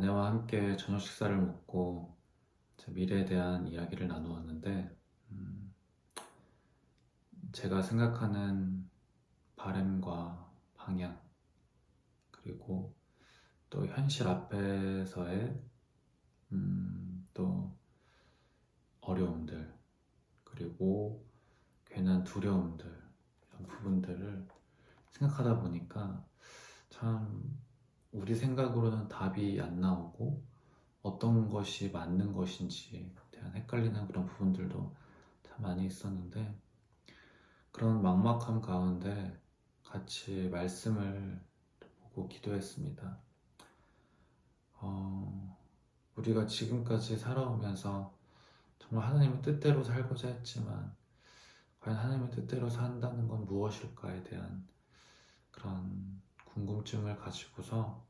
아내와 함께 저녁 식사를 먹고 제 미래에 대한 이야기를 나누었는데 음, 제가 생각하는 바램과 방향 그리고 또 현실 앞에서의 음, 또 어려움들 그리고 괜한 두려움들 이런 부분들을 생각하다 보니까 참 우리 생각으로는 답이 안 나오고 어떤 것이 맞는 것인지 대한 헷갈리는 그런 부분들도 참 많이 있었는데 그런 막막함 가운데 같이 말씀을 보고 기도했습니다. 어, 우리가 지금까지 살아오면서 정말 하나님의 뜻대로 살고자 했지만 과연 하나님의 뜻대로 산다는 건 무엇일까에 대한 그런 궁금증을 가지고서 더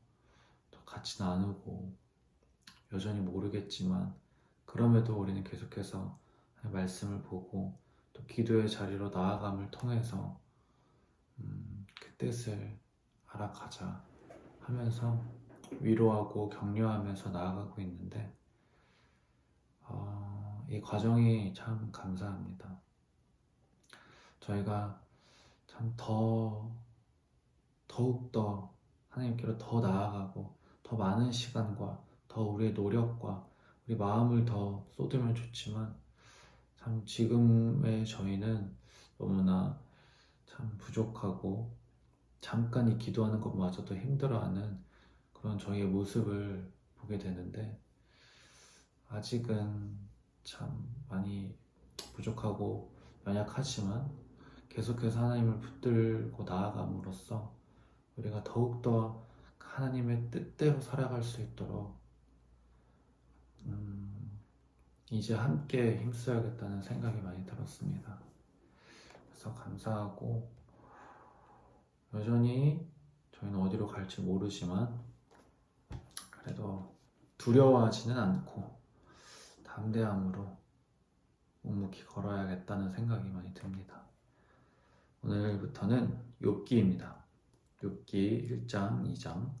같이 나누고 여전히 모르겠지만 그럼에도 우리는 계속해서 말씀을 보고 또 기도의 자리로 나아감을 통해서 음, 그 뜻을 알아가자 하면서 위로하고 격려하면서 나아가고 있는데 어, 이 과정이 참 감사합니다. 저희가 참 더 더욱 더 하나님께로 더 나아가고 더 많은 시간과 더 우리의 노력과 우리 마음을 더 쏟으면 좋지만 참 지금의 저희는 너무나 참 부족하고 잠깐 이 기도하는 것마저도 힘들어하는 그런 저희의 모습을 보게 되는데 아직은 참 많이 부족하고 연약하지만 계속해서 하나님을 붙들고 나아감으로써 우리가 더욱더 하나님의 뜻대로 살아갈 수 있도록 음, 이제 함께 힘써야겠다는 생각이 많이 들었습니다. 그래서 감사하고 여전히 저희는 어디로 갈지 모르지만 그래도 두려워하지는 않고 담대함으로 묵묵히 걸어야겠다는 생각이 많이 듭니다. 오늘부터는 욥기입니다. 욥기 1장, 2장.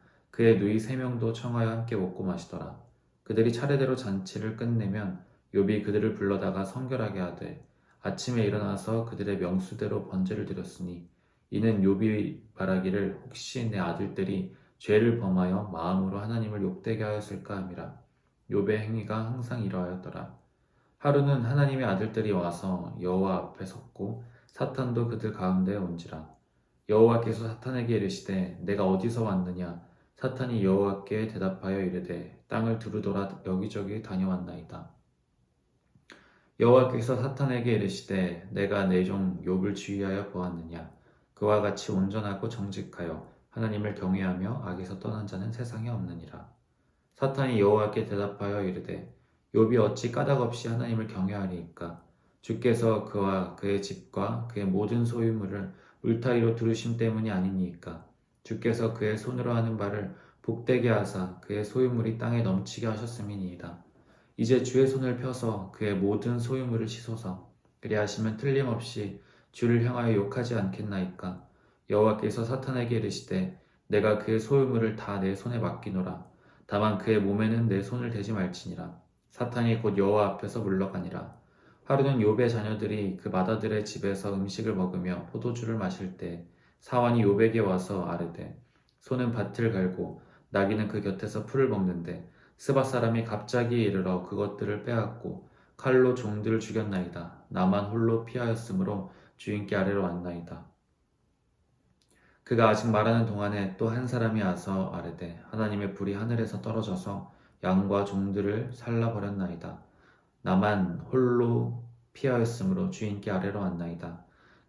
그의 누이 세 명도 청하여 함께 먹고 마시더라. 그들이 차례대로 잔치를 끝내면 욥이 그들을 불러다가 성결하게 하되 아침에 일어나서 그들의 명수대로 번제를 드렸으니 이는 욥이 말하기를 혹시 내 아들들이 죄를 범하여 마음으로 하나님을 욕되게 하였을까 함이라. 욥의 행위가 항상 이러하였더라. 하루는 하나님의 아들들이 와서 여호와 앞에 섰고 사탄도 그들 가운데 온지라. 여호와께서 사탄에게 이르시되 내가 어디서 왔느냐 사탄이 여호와께 대답하여 이르되 땅을 두루돌아 여기저기 다녀왔나이다. 여호와께서 사탄에게 이르시되 내가 내 종 욥을 주의하여 보았느냐? 그와 같이 온전하고 정직하여 하나님을 경외하며 악에서 떠난 자는 세상에 없느니라. 사탄이 여호와께 대답하여 이르되 욥이 어찌 까닭없이 하나님을 경외하리이까? 주께서 그와 그의 집과 그의 모든 소유물을 울타리로 두르심 때문이 아니니이까 주께서 그의 손으로 하는 바를 복되게 하사 그의 소유물이 땅에 넘치게 하셨음이니이다. 이제 주의 손을 펴서 그의 모든 소유물을 씻소서 그리하시면 틀림없이 주를 향하여 욕하지 않겠나이까. 여호와께서 사탄에게 이르시되 내가 그의 소유물을 다 내 손에 맡기노라. 다만 그의 몸에는 내 손을 대지 말지니라. 사탄이 곧 여호와 앞에서 물러가니라. 하루는 욥의 자녀들이 그 마다들의 집에서 음식을 먹으며 포도주를 마실 때 사환이 욥에게 와서 아뢰되 소는 밭을 갈고 나귀는 그 곁에서 풀을 먹는데 스바 사람이 갑자기 이르러 그것들을 빼앗고 칼로 종들을 죽였나이다. 나만 홀로 피하였으므로 주인께 아래로 왔나이다. 그가 아직 말하는 동안에 또 한 사람이 와서 아뢰되 하나님의 불이 하늘에서 떨어져서 양과 종들을 살라버렸나이다. 나만 홀로 피하였으므로 주인께 아래로 왔나이다.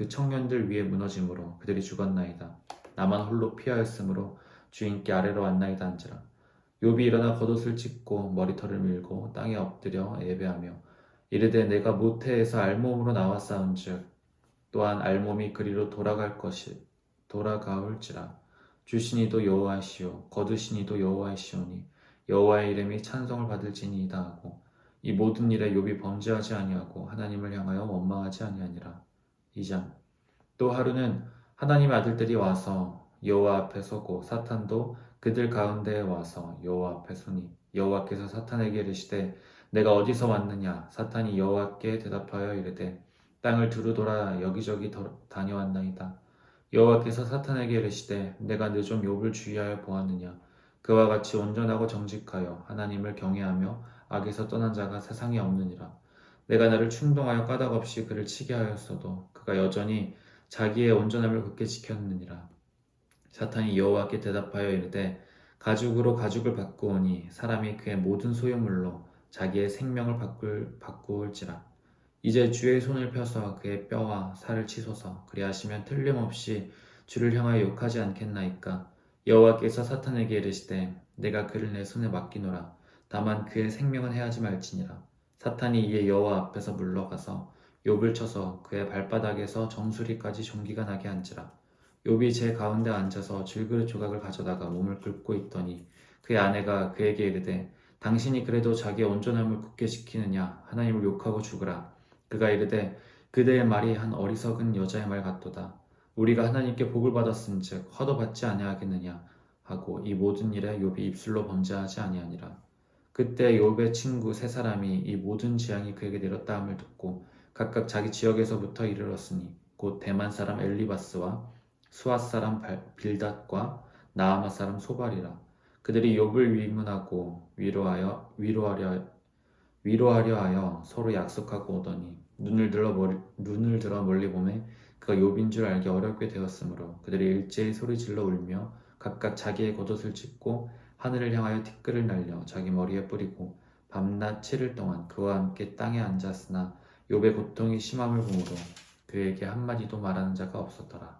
그 청년들 위에 무너짐으로 그들이 죽었나이다. 나만 홀로 피하였으므로 주인께 아래로 왔나이다 한지라. 욥이 일어나 겉옷을 찢고 머리털을 밀고 땅에 엎드려 예배하며 이르되 내가 모태에서 알몸으로 나왔사온즉 또한 알몸이 그리로 돌아갈 것이 돌아가올지라 주시니도 여호와시오 거두시니도 여호와시오니 여호와의 이름이 찬송을 받을지니이다 하고 이 모든 일에 욥이 범죄하지 아니하고 하나님을 향하여 원망하지 아니하니라 2장 또 하루는 하나님의 아들들이 와서 여호와 앞에 서고 사탄도 그들 가운데에 와서 여호와 앞에 서니 여호와께서 사탄에게 이르시되 내가 어디서 왔느냐? 사탄이 여호와께 대답하여 이르되 땅을 두루 돌아 여기저기 더- 다녀왔나이다. 여호와께서 사탄에게 이르시되 내가 너좀 욥을 주의하여 보았느냐? 그와 같이 온전하고 정직하여 하나님을 경외하며 악에서 떠난 자가 세상에 없느니라. 내가 나를 충동하여 까닭없이 그를 치게 하였어도 그가 여전히 자기의 온전함을 굳게 지켰느니라. 사탄이 여호와께 대답하여 이르되 가죽으로 가죽을 바꾸오니 사람이 그의 모든 소유물로 자기의 생명을 바꿀, 바꾸올지라. 이제 주의 손을 펴서 그의 뼈와 살을 치소서. 그리하시면 틀림없이 주를 향하여 욕하지 않겠나이까. 여호와께서 사탄에게 이르시되 내가 그를 내 손에 맡기노라. 다만 그의 생명은 해하지 말지니라. 사탄이 이에 여호와 앞에서 물러가서 욥을 쳐서 그의 발바닥에서 정수리까지 종기가 나게 한지라. 욥이 제 가운데 앉아서 질그릇 조각을 가져다가 몸을 긁고 있더니 그의 아내가 그에게 이르되 당신이 그래도 자기의 온전함을 굳게 지키느냐? 하나님을 욕하고 죽으라. 그가 이르되 그대의 말이 한 어리석은 여자의 말 같도다. 우리가 하나님께 복을 받았은즉 화도 받지 아니하겠느냐? 하고 이 모든 일에 욥이 입술로 범죄하지 아니하니라. 그때 욥의 친구 세 사람이 이 모든 재앙이 그에게 내렸다 함을 듣고 각각 자기 지역에서부터 이르렀으니 곧 대만 사람 엘리바스와 수아 사람 발- 빌닷과 나아마 사람 소발이라. 그들이 욥을 위문하고 위로하여 위로하려 위로하려 하여 서로 약속하고 오더니 눈을 들어 멀리, 눈을 들어 멀리 보매 그가 욥인 줄 알기 어렵게 되었으므로 그들이 일제히 소리 질러 울며 각각 자기의 겉옷을 찢고 하늘을 향하여 티끌을 날려 자기 머리에 뿌리고 밤낮 7일 동안 그와 함께 땅에 앉았으나 욥의 고통이 심함을 보므로 그에게 한마디도 말하는 자가 없었더라.